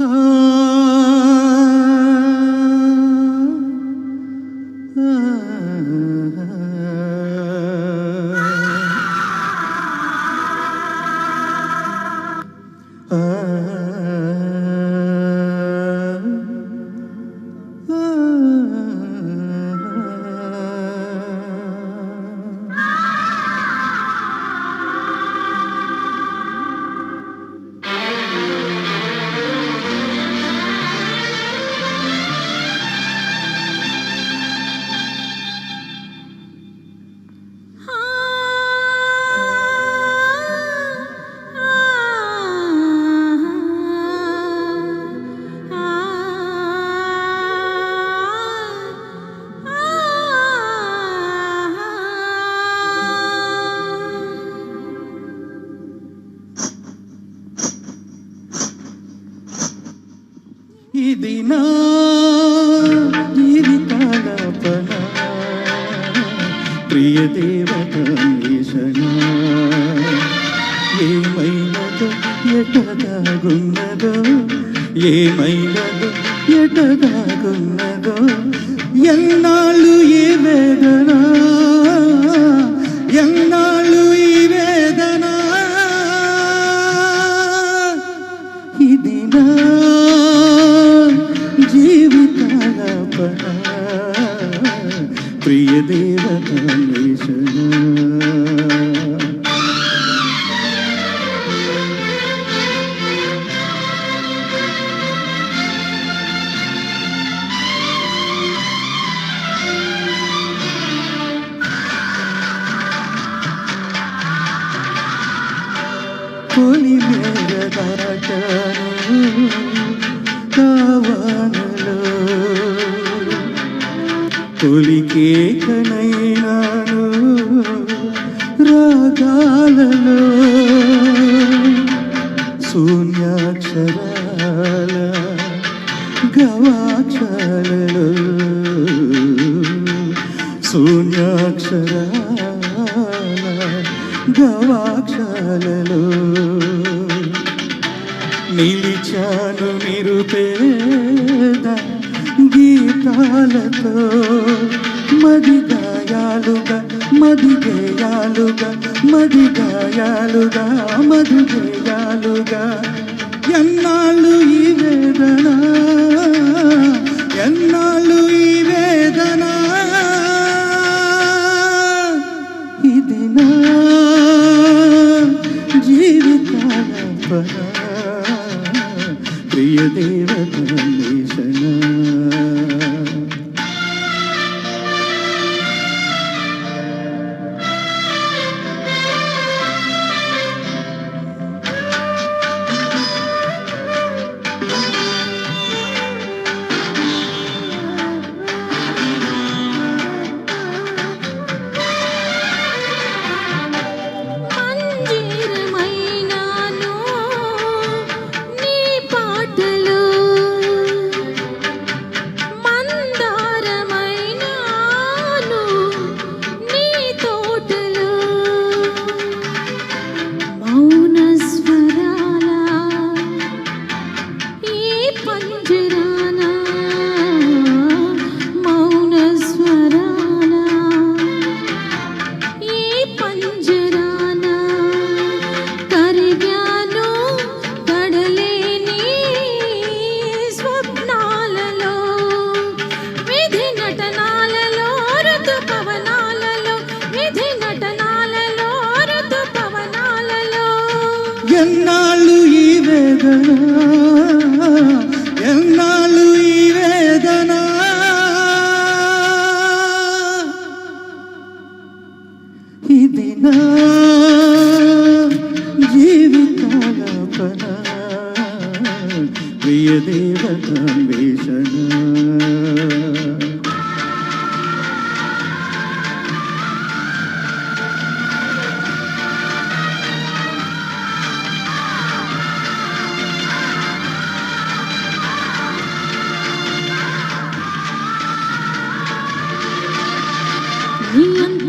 Oh. ఇది నా జీవితాలాపన ప్రియ దేవత ఏమైనదో ఎటదాగున్నదో ఏమైనదో ఎటదాగున్నదో ఎన్నాళ్ళు ఏ వేదన ఎన్నాళ్ళు ఈ వేదన. ఇది నా പ്രിയദേവതീശന പുലിമേര തറക്കാനും తొలికేకనైనాను రాగాలలో శూన్యాక్షరాల గవాక్షరలు శూన్యాక్షరాల గవాక్షరలు నిలిచాను నిరుపేద గీతాలతో మది గాయాలుగా మది గేయాలుగా మది గాయాలుగా మది గేయాలుగా. ఎన్నాళ్ళు ఈ వేదన ఎన్నాళ్ళు ఈ వేదన? ఇది నా జీవితాల ప్రియ దేవతీషణ ఎన్నాళ్ళు ఈ వేదన? ఎన్నాళ్ళు ఈ వేదన? ఇది నా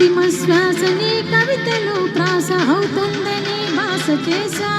అంతిమ శ్వాస నీ కవితలు ప్రాస అవుతుందని భాష చేశా